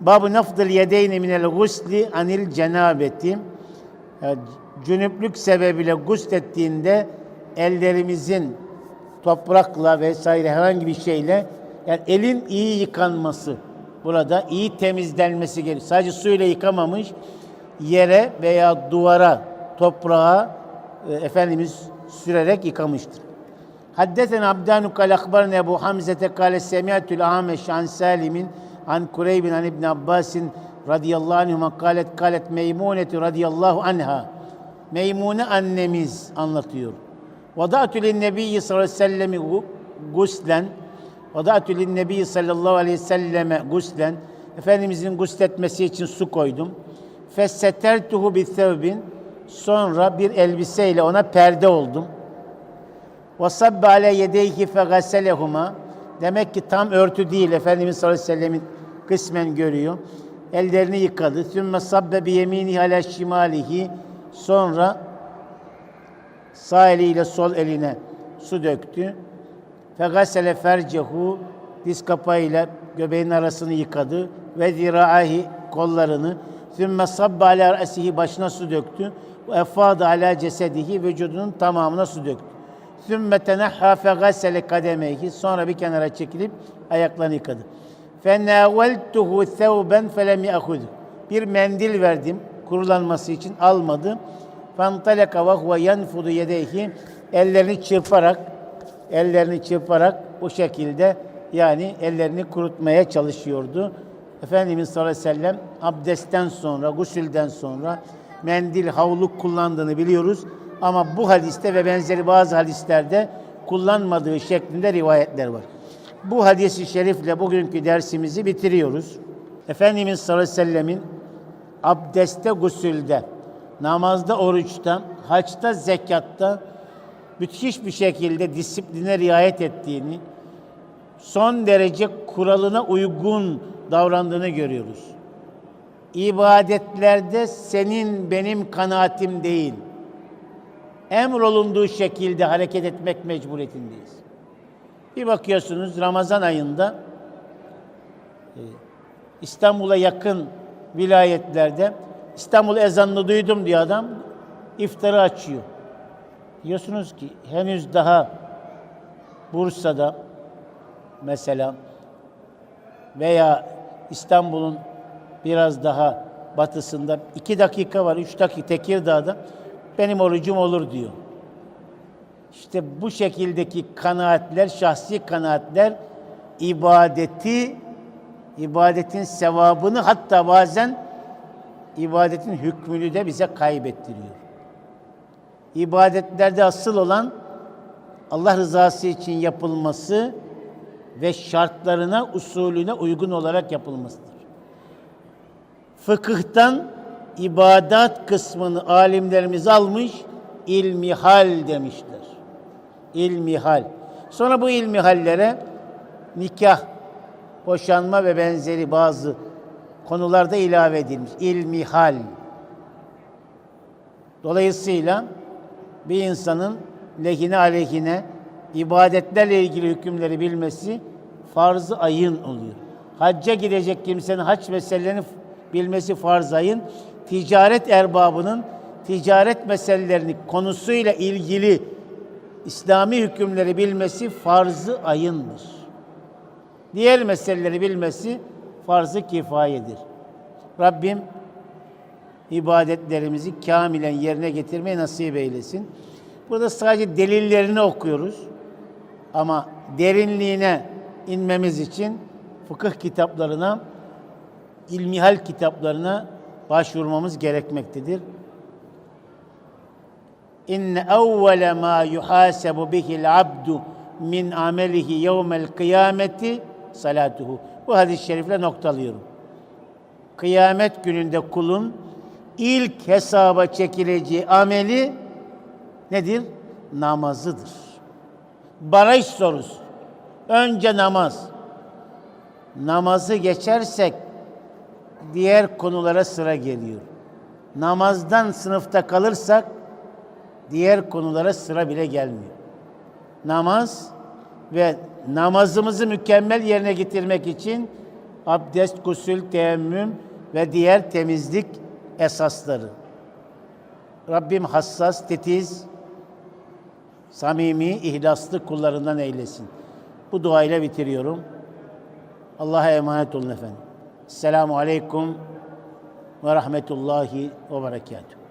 Babu nafdıl yedeyni minel gusli anil cenabeti. Yani cünüplük sebebiyle guslettiğinde ellerimizin toprakla vesaire herhangi bir şeyle yani elin iyi yıkanması burada iyi temizlenmesi gerekiyor. Sadece suyla yıkamamış yere veya duvara, toprağa e, Efendimiz sürerek yıkamıştır. Haddeten Abdanu kal akbarne Hamzete kale semiatül ameş an Salim'in an Kureybin an İbn Abbasin radıyallahu anhuma kalet kalet Meymunetü radıyallahu anha. Meymune annemiz anlatıyor. Vada'tü linnebiyyi sallallahu aleyhi ve sellemi gu- guslen Vada'tü linnebiyyi sallallahu aleyhi ve selleme guslen Efendimizin gusletmesi için su koydum. Fessetertuhu bi thevbin Sonra bir elbiseyle ona perde oldum. Ve sabbe ale yedeyhi fe. Demek ki tam örtü değil. Efendimiz sallallahu aleyhi ve sellemin kısmen görüyor. Ellerini yıkadı. Sümme sabbe bi yeminihi ala şimalihi. Sonra sağ eliyle sol eline su döktü. Fe gasele fercehu. Diz kapağıyla göbeğin arasını yıkadı. Ve ziraahi kollarını. Sümme sabbe ala rasihi başına su döktü. Ve effadı ala cesedihi vücudunun tamamına su döktü. Sümme tenahha fe gassele kademeyhi. Sonra bir kenara çekilip ayaklarını yıkadı. Fenâveltuhu thevben felem yâhudhu. Bir mendil verdim kurulanması için almadı. Ve huve yenfudu yedeyhi. Ellerini çırparak ellerini çırparak bu şekilde yani ellerini kurutmaya çalışıyordu. Efendimiz sallallahu aleyhi ve sellem abdestten sonra, gusülden sonra mendil, havlu kullandığını biliyoruz. Ama bu hadiste ve benzeri bazı hadislerde kullanmadığı şeklinde rivayetler var. Bu hadisi şerifle bugünkü dersimizi bitiriyoruz. Efendimiz sallallahu aleyhi ve sellemin abdeste, gusülde, namazda, oruçta, haçta, zekatta müthiş bir şekilde disipline riayet ettiğini, son derece kuralına uygun davrandığını görüyoruz. İbadetlerde senin benim kanaatim değil. Emrolunduğu şekilde hareket etmek mecburiyetindeyiz. Bir bakıyorsunuz Ramazan ayında e, İstanbul'a yakın vilayetlerde İstanbul ezanını duydum diyor adam iftarı açıyor. Diyorsunuz ki henüz daha Bursa'da mesela veya İstanbul'un biraz daha batısında iki dakika var, üç dakika Tekirdağ'da benim orucum olur diyor. İşte bu şekildeki kanaatler, şahsi kanaatler ibadeti, ibadetin sevabını hatta bazen ibadetin hükmünü de bize kaybettiriyor. İbadetlerde asıl olan Allah rızası için yapılması ve şartlarına, usulüne uygun olarak yapılmasıdır. Fıkıhtan ibadat kısmını alimlerimiz almış, ilmihal demişler. İlmihal. Sonra bu ilmihallere nikah, boşanma ve benzeri bazı konularda ilave edilmiş. İlmihal. Dolayısıyla bir insanın lehine aleyhine ibadetlerle ilgili hükümleri bilmesi farz-ı ayın oluyor. Hacca gidecek kimsenin hac meselelerini bilmesi farz ayın. Ticaret erbabının ticaret meselelerini konusuyla ilgili İslami hükümleri bilmesi farz-ı ayındır. Diğer meseleleri bilmesi farz-ı kifayedir. Rabbim ibadetlerimizi kamilen yerine getirmeyi nasip eylesin. Burada sadece delillerini okuyoruz. Ama derinliğine inmemiz için fıkıh kitaplarına, ilmihal kitaplarına başvurmamız gerekmektedir. İnne evvele ma yuhasebu bihil abdu min amelihi yevmel kıyameti salatuhu. Bu hadis-i şerifle noktalıyorum. Kıyamet gününde kulun ilk hesaba çekileceği ameli nedir? Namazıdır. Barış sorusu. Önce namaz. Namazı geçersek diğer konulara sıra geliyor. Namazdan sınıfta kalırsak diğer konulara sıra bile gelmiyor. Namaz ve namazımızı mükemmel yerine getirmek için abdest, gusül, teyemmüm ve diğer temizlik esasları. Rabbim hassas, titiz, samimi, ihlaslı kullarından eylesin. Bu duayla bitiriyorum. Allah'a emanet olun efendim. Selamun Aleyküm ve Rahmetullahi ve Berekatuhu.